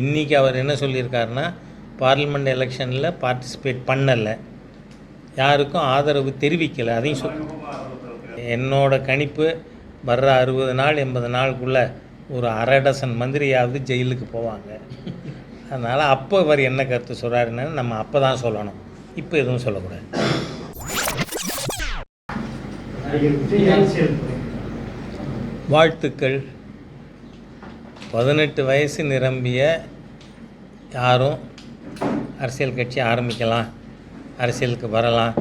இன்றைக்கி அவர் என்ன சொல்லியிருக்காருன்னா பார்லிமெண்ட் எலெக்ஷனில் பார்ட்டிசிபேட் பண்ணலை. யாருக்கும் ஆதரவு தெரிவிக்கலை. அதையும் சொல் என்னோட கணிப்பு வர்ற அறுபது நாள் எண்பது நாளுக்குள்ளே ஒரு அரை டசன் மந்திரியாவது ஜெயிலுக்கு போவாங்க. அதனால் அப்போ இவர் என்ன கருத்து சொல்கிறாருன்னு நம்ம அப்போ தான் சொல்லணும். இப்போ எதுவும் சொல்லக்கூடாது. வாழ்த்துக்கள். பதினெட்டு வயசு நிரம்பிய யாரும் அரசியல் கட்சி ஆரம்பிக்கலாம் அரசியலுக்கு வரலாம்.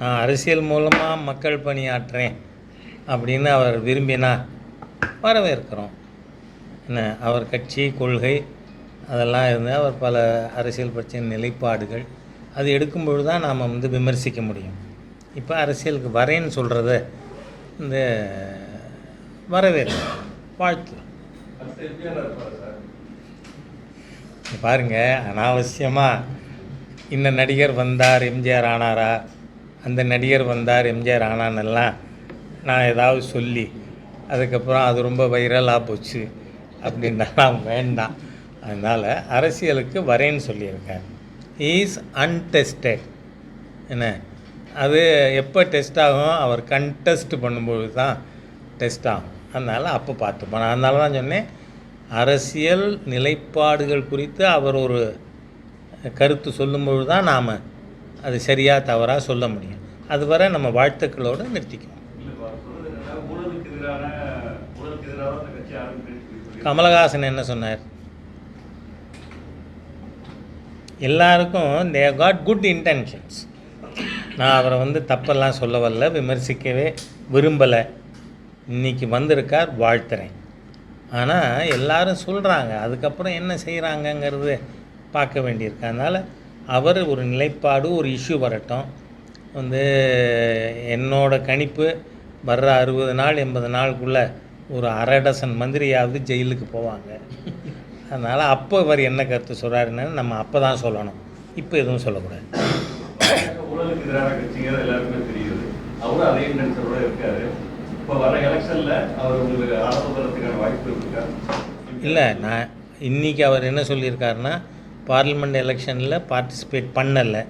நான் அரசியல் மூலமாக மக்கள் பணியாற்றுறேன் அப்படின்னு அவர் விரும்பினா வரவேற்கிறோம். என்ன அவர் கட்சி கொள்கை அதெல்லாம் இருந்து அவர் பல அரசியல் பிரச்சனை நிலைப்பாடுகள் அது எடுக்கும்பொழுது தான் நாம் வந்து விமர்சிக்க முடியும். இப்போ அரசியலுக்கு வரேன்னு சொல்கிறத இந்த வரவேற்கிறோம் வாழ்த்து. பாருங்க அனாவசியமாக இந்த நடிகர் வந்தார் எம்ஜிஆர் ஆனாரா? அந்த நடிகர் வந்தார் எம்ஜிஆர் ஆனான்னெல்லாம் நான் ஏதாவது சொல்லி அதுக்கப்புறம் அது ரொம்ப வைரலாக போச்சு அப்படின்னலாம் வேண்டாம். அதனால் அரசியலுக்கு வரேன்னு சொல்லியிருக்கேன் இஸ் அன்டெஸ்டட் என்ன? அது எப்போ டெஸ்ட் ஆகும்? அவர் கண்டெஸ்ட் பண்ணும்போது தான் டெஸ்ட் ஆகும். அதனால் அப்போ பார்த்துப்போம் நான் அதனால தான் சொன்னேன் அரசியல் நிலைப்பாடுகள் குறித்து அவர் ஒரு கருத்து சொல்லும்பொழுது தான் நாம் அது சரியாக தவறாக சொல்ல முடியும். அதுவரை நம்ம வாழ்த்துக்களோடு நிறுத்திக்குவோம். கமலஹாசன் என்ன சொன்னார்? எல்லாருக்கும் தே காட் குட் இன்டென்ஷன்ஸ் நான் அவரை வந்து தப்பெல்லாம் சொல்ல வரல விமர்சிக்கவே விரும்பலை. இன்றைக்கி வந்திருக்கார் வாழ்த்துறேன். ஆனால் எல்லாரும் சொல்கிறாங்க அதுக்கப்புறம் என்ன செய்கிறாங்கங்கிறது பார்க்க வேண்டியிருக்கு. அதனால் அவர் ஒரு நிலைப்பாடு ஒரு இஷ்யூ வரட்டும். வந்து என்னோட கணிப்பு வர்ற அறுபது நாள் எண்பது நாளுக்குள்ளே ஒரு அரை டசன் மந்திரியாவது ஜெயிலுக்கு போவாங்க. அதனால் அப்போ இவர் என்ன கருத்து சொல்கிறாருன்னு நம்ம அப்போ தான் சொல்லணும். இப்போ எதுவும் சொல்லக்கூடாது. ஊழலுக்கு எதிரான எல்லாருக்குமே தெரியுது. அவரும் அதே நினைச்சோட இருக்காரு. இப்போ வர எலெக்ஷனில் அவர் உங்களுக்கு ஆதரவு தரத்துக்கான வாய்ப்பு இருக்கா? இல்லை நான் இன்றைக்கி அவர் என்ன சொல்லியிருக்காருன்னா பார்லிமெண்ட் எலெக்ஷனில் பார்ட்டிசிபேட் பண்ணலை.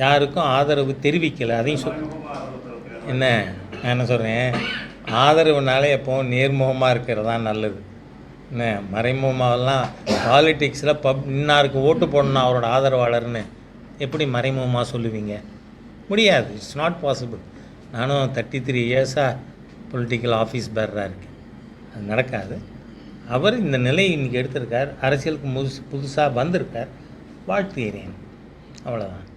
யாருக்கும் ஆதரவு தெரிவிக்கலை. அதையும் சொல் என்ன? நான் என்ன சொல்கிறேன் ஆதரவுனாலே எப்போவும் நேர்முகமாக இருக்கிறது தான் நல்லது. என்ன? மறைமுகமாகலாம். பாலிட்டிக்ஸில் பப் இன்னாருக்கு ஓட்டு போடணும் அவரோட ஆதரவாளர்னு எப்படி மறைமுகமாக சொல்லுவீங்க? முடியாது. இட்ஸ் நாட் பாசிபிள் நானும் தேர்ட்டி த்ரீ இயர்ஸாக பொலிட்டிக்கல் ஆஃபீஸ் பேரராக இருக்குது அது நடக்காது. அவர் இந்த நிலையை இன்றைக்கி எடுத்திருக்கார். அரசியலுக்கு முதுசு புதுசாக வந்திருக்கார். வாழ்த்துகிறேன் அவ்வளோதான்